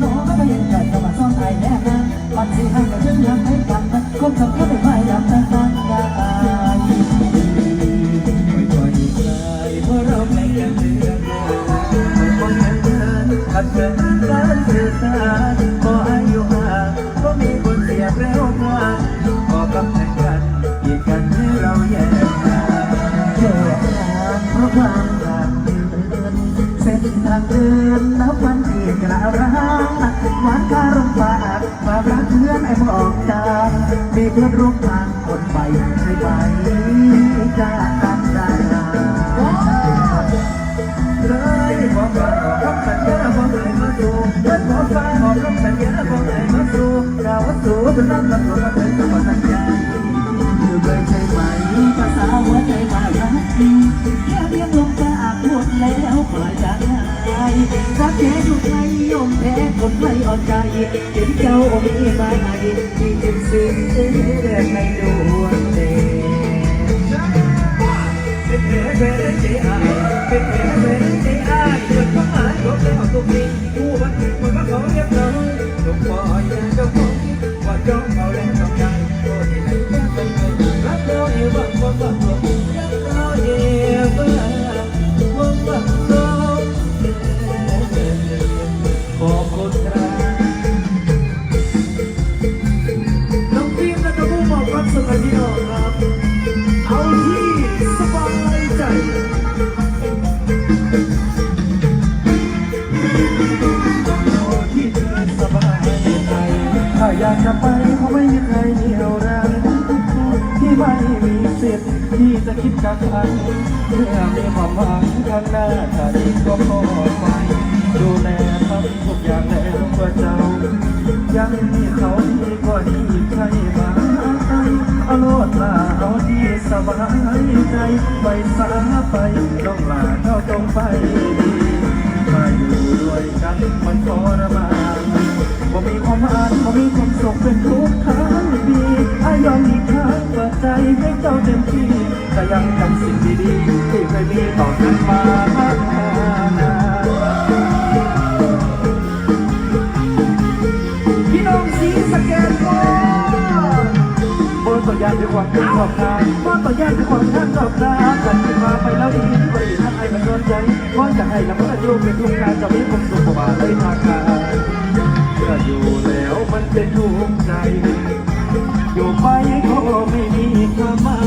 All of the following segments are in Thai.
のまま อนไอ้บอกจามีเพื่อนร่วมทางคนไปใช่ไหมจากกันได้เลยบอกว่าขอคำสัญญาบอกเลยมาสู่เดินบอกฟ้าขอคำสัญญาบอกเลยมาสู่กล่าวว่าสู่เป็นรักมันตัวเป็นตัวสัญญาอยู่เลยใช่ไหมภาษาหัวใจมารักจริงแค่เรียงลงจะอาบหมดแล้วปล่อยจะง่าย รักแท้อยู่ไกลยอมแพ้คนไม่อ่อนใจเห็นเจ้ามีมาไหนที่จึงซึ้งในดวงเดชเป็นแผลเป็นใจอายเป็นแผลเป็นใจอายจนต้องหายรบแล้วตุกทีผู้วันมันก็ขอเรียบร้อยจงปล่อยอย่าเจ้าของว่าจ้องเขาแล้วต้องใจโอ้ที่ไหนจะเป็นไงรักเราเอว่าความว่า จะคิดกักขันเมื่อมีความหวังข้างหน้าถ้าดีก็พอไปดูแลทำทุกอย่างแล้วเพื่อเจ้า ยังมีเขาดีกว่านี้อีใช่ไหมเอาโลดลาเอาที่สบายใจไปสาไปต้องลาเจ้าจงไป แต่ยังจำสิ่งดีๆที่เคยมีต่อกันมานานพี่น้องสีสแกนก่อนบนต่อยานด้วยความเป็นขอบทางบนต่อยานด้วยความท่านขอบทางกันขึ้นมาไปแล้วดีบริษัทไอ้มันโดนใจว่าจะให้ละเมิดลูกเป็นทุกการจะมีความสุขกว่าเลยทางการเมื่ออยู่แล้วมันเป็นทุกข์ใจอยู่ไปก็ไม่มีความหมา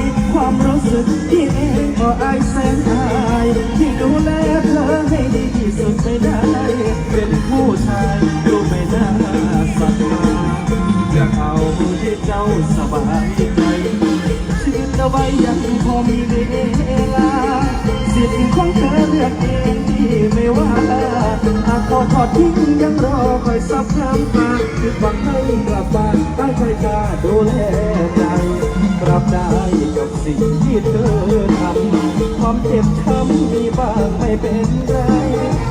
ย ความรู้สึกที่เองก็อายแสนอายที่ดูแลเธอให้ดีที่สุดไม่ได้ เป็นผู้ชายดูไม่น่าศรัทธาอยากเอาที่เจ้าสบายใจชีวิตเอาไว้ยังพอมีเวลาสิทธิ์ของเธอเลือกเองที่ไม่ว่าอาจขอทอดทิ้งยังรอคอยซับน้ำตาคือหวังให้กลับบ้านได้ใครกล้าดูแลใจ รับได้กับสิ่งที่เธอทำความเจ็บช้ำมีบ้างไม่เป็นไร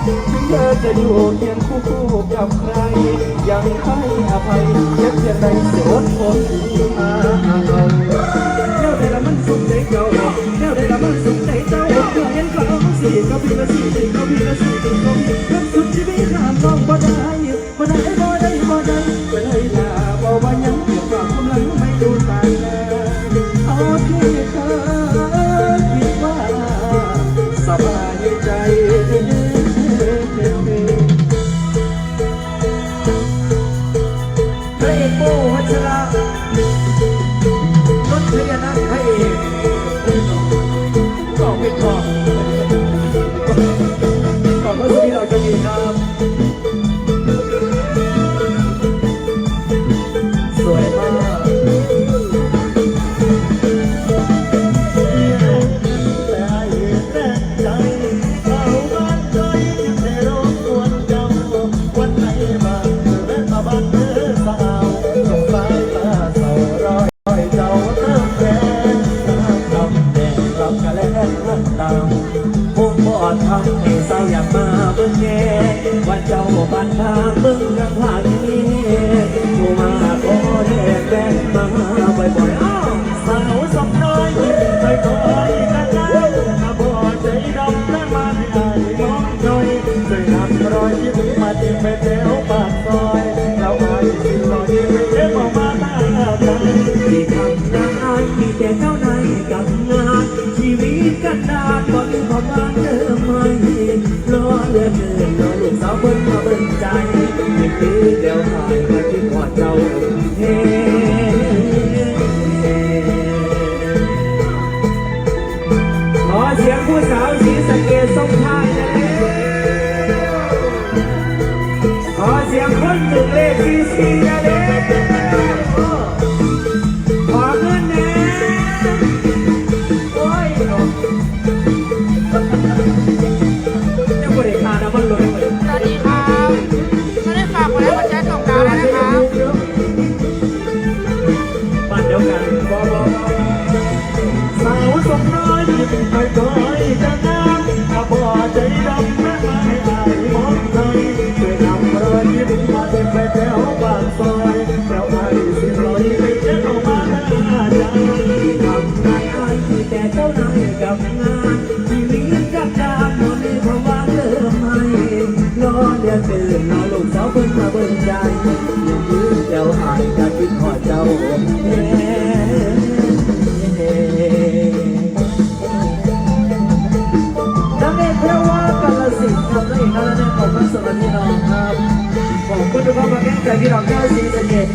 ถึงเธอจะอยู่เคียงคู่กับใคร ยังให้อภัยเจ็บเพียงใดเสียอดทนมาเอาเจ้าได้ละมันสุขใจเก่าเจ้าได้ละมันสุขใจเจ้าเมื่อเห็นเขาสี่ก็พี่ละสี่สี่ก็พี่ละสี่สี่ก็พี่เพิ่มสุดชีวิตห้ามน้องบ่ได้บ่ได้บ่ได้บ่ได้ ผ่านมาที่ก่อนเรา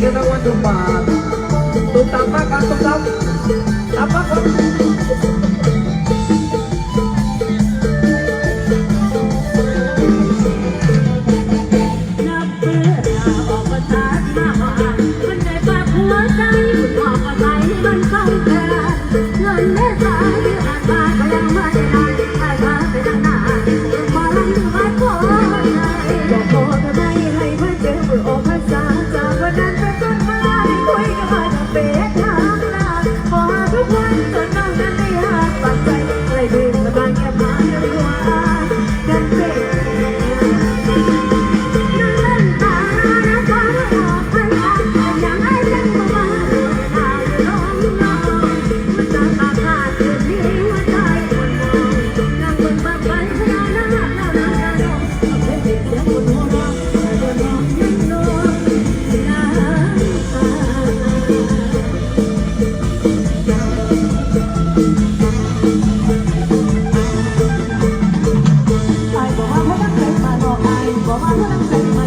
Yan ang one to five. Tutak pa ka, tutak. Tapak ko. ごまなく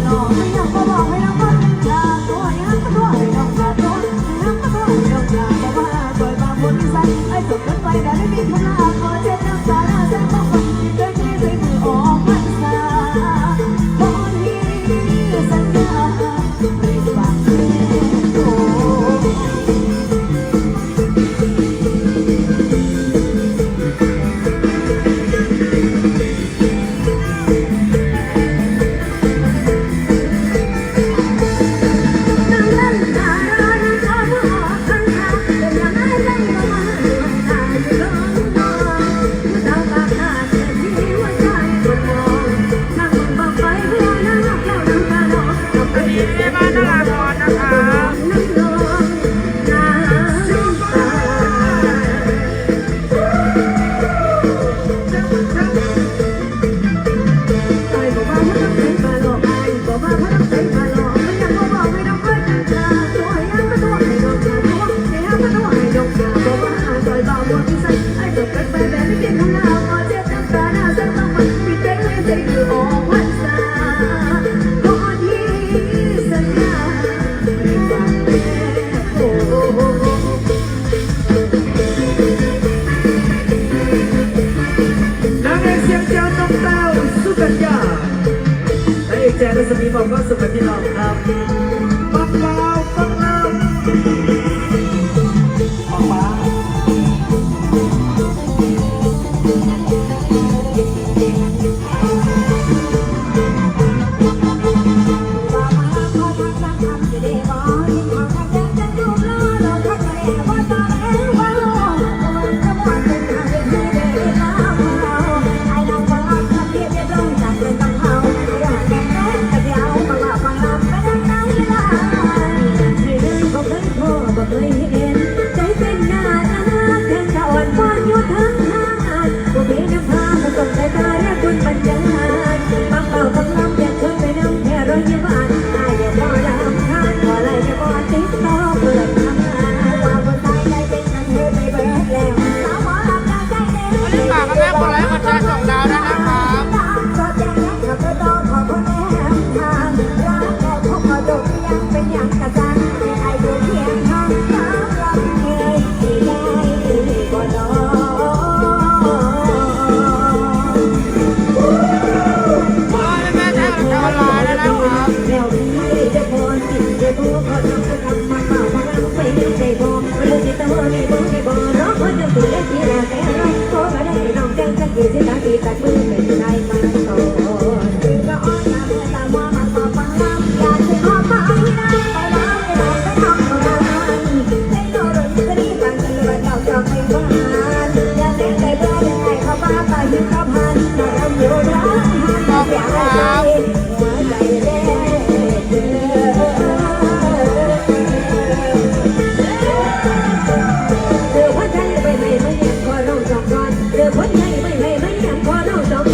ไม่ยั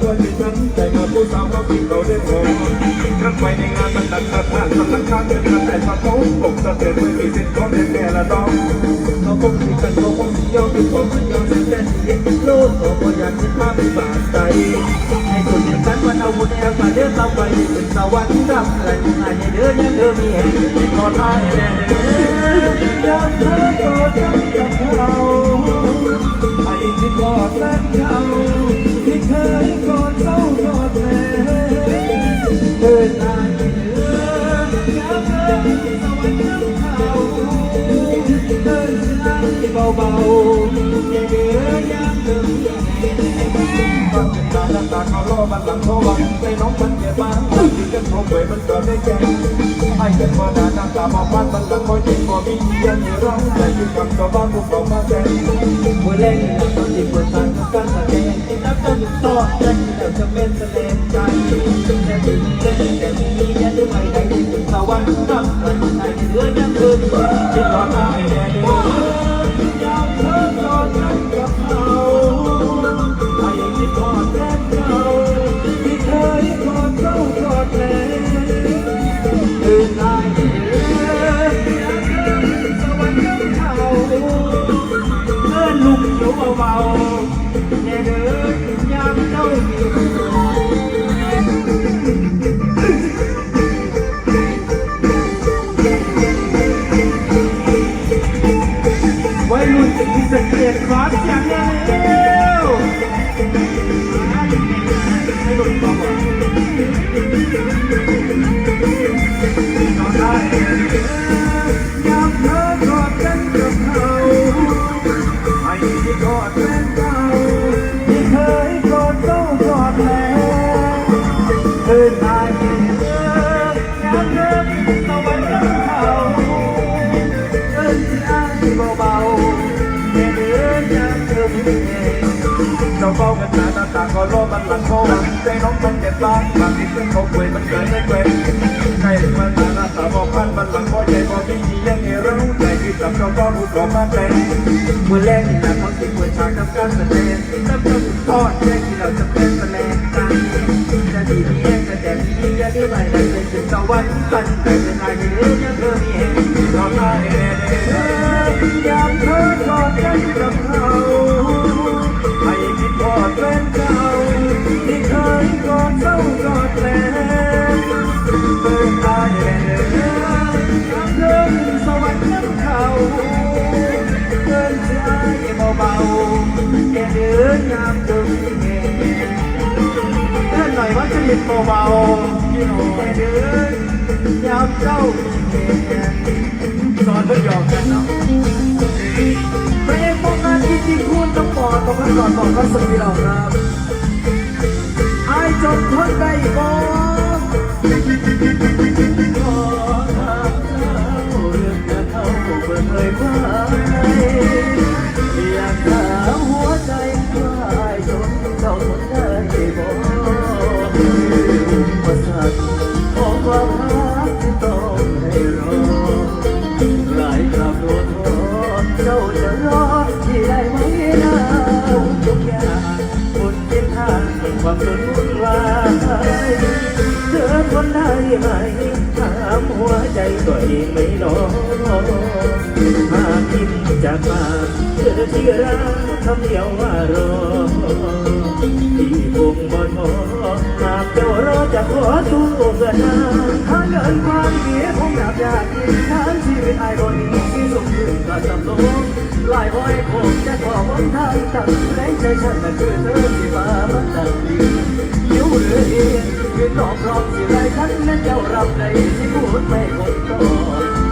ยมันอ่อนระทวยที่ฉันใจมาผู้สาวเขากินเราได้พอครั้งไปในงานมันดันสะท้านสำนักข้างเงินแต่สะโพกอกสะเทือนมือมีสิทธิ์ของเด็กแก่ละน้องเขาคงสิกันเขาคงสิยอมเป็นของมันยอมเป็นแค่นี้โลกก็บ่อยากคิดภาพไม่บาดใจให้ส่วนเดียวกันวันเอาบุญแอลมาเดินตามไปเป็นสวรรค์รับอะไรงานเดินยังเดินมีแห่งขอทายแน่เด้อยามเธอโกรธกันกับเขาให้คิดกอดแฟนเขา ทางเบาๆอย่าเดินยามเธอมีแห่งฟังเป็นตาและตาเขาล่อมันหลังเขาหวังใจน้องมันเจ็บบ้างที่กันพบเวมันก็ได้แก่ให้กันมานาน้ำตามาพัดมันหลังคอ เขียวเบาแน่เดินยามเจ้าอยู่วัยรุ่นจะมีสังเกตขอเสียงเร็วให้หลุดบอกว่าเราได้ บางบางทีขึ้นขาป่วยมันเกิดไม่เกวนใกล้มันนาหน้าตาบอกพันมันหลังพอใจพอมีดียังไงเราใจที่ตับเราก็รู้ก็มาแต่มือแรกนี่แหละเขาติดป่วยฉากทำการแสดงที่ตั้งแต่ทอดแรกที่เราจะเป็นแสดงกันจะดีมีแห่งจะแดงมีจะได้ไหมได้เป็นถึงสวรรค์กันแต่เป็นอะไรที่เรื่องยังเธอมีแห่งเราตายแน่ๆยามเธอกอดกันกับเขาให้คิดทอดแฟนเก่ เบาๆแค่เดินยามจนเห็นเดินหน่อยว่าจะหยิบเบาๆที่หนูแค่เดินยามเจ้าสอนเพื่อหยอกกันเนาะเพลงพวกนั้นที่จริงคุณต้องบอกต้องพักก่อนบอกก็สุดที่เราครับไอ้จนทนได้บ ปิดเผยว่าอยากถามหัวใจว่าไอ้จนเจ้าทนได้บอกอุปสรรคของความรักที่ต้องให้รอหลายคราโดนทอเจ้าจะรอที่ได้ไหมนะทุกอย่างบนเส้นทางแห่งความจนวุ่นวายเธอทนได้ไหม ตัวเองไม่นองมาพิมจากปากเธอที่รักคำเดียวว่ารอที่คงบ่ท้อหากเจ้ารอจะขอสู้เพื่อนางถ้าเกินความดีคงอยากอยากกินทั้งชีวิตไอ้คนนี้ที่สุขขึ้นก็จำลงลายห้อยคงจะขอวันทางตั้งในใจฉันน่ะคือเธอที่มามันดังดีอยู่หรือเองคือตอบพร้อมสิไรฉันนั้นเจ้ารับได้ที่พูดไม่คง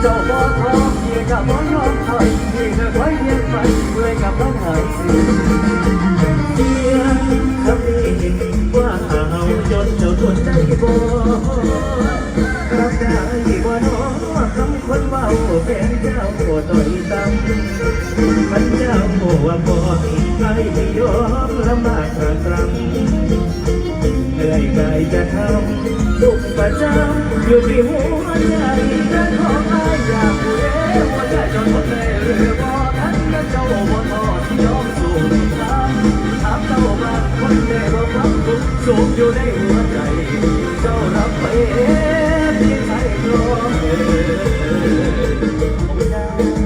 เจ้าบ่ท้อพี่กับบ่ยอมถอยพี่ก็คอยเลี้ยงไปเพื่อกับมันหายสิ้นเสียงคำนี้ว่าเอาจนเจ้าทนได้บ่รับได้บ่น้อคำคนเว้าแฟนเจ้าบ่ต่อยตำมันเจ้าว่าบ่ไม่ยอมลำบากกระตรำ รื่อยกายจะทำทุกประจำอยู่ที่หัวใจเดินของอายอยากผู้เดียวหัวใจจนหมดเลยหรือบ่ทันแล้วเจ้าบ่ทอดยอมสู่ทางถามเจ้ามาคนเดียวความทุกสูงอยู่ในหัวใจ เจ้ารับไปเพียงใครก็เออ